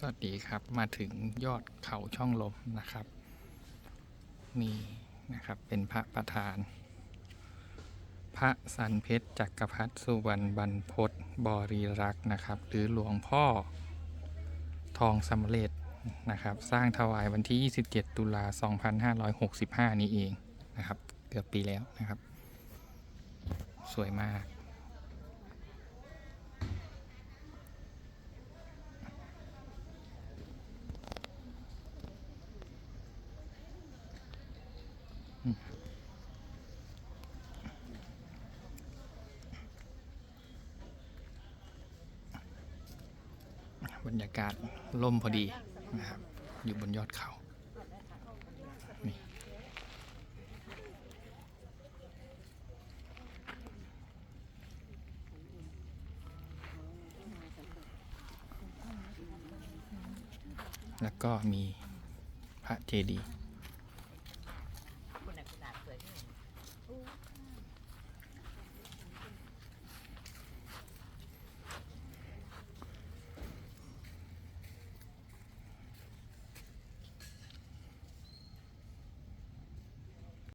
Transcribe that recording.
สวัสดีครับมาถึงยอดเขาช่องลมนะครับมีนะครับเป็นพระประธาน พระสันเพชรจักรพรรดิสุวรรณบรรพตบริรักษ์นะครับ หรือหลวงพ่อทองสำเร็จนะครับ สร้างถวายวันที่ 27 ตุลา 2565 นี้เองนะครับ เกือบปีแล้วนะครับ สวยมาก บรรยากาศล่มพอดีนะครับ อยู่บนยอดเขานี่แล้วก็มีพระเจดีย์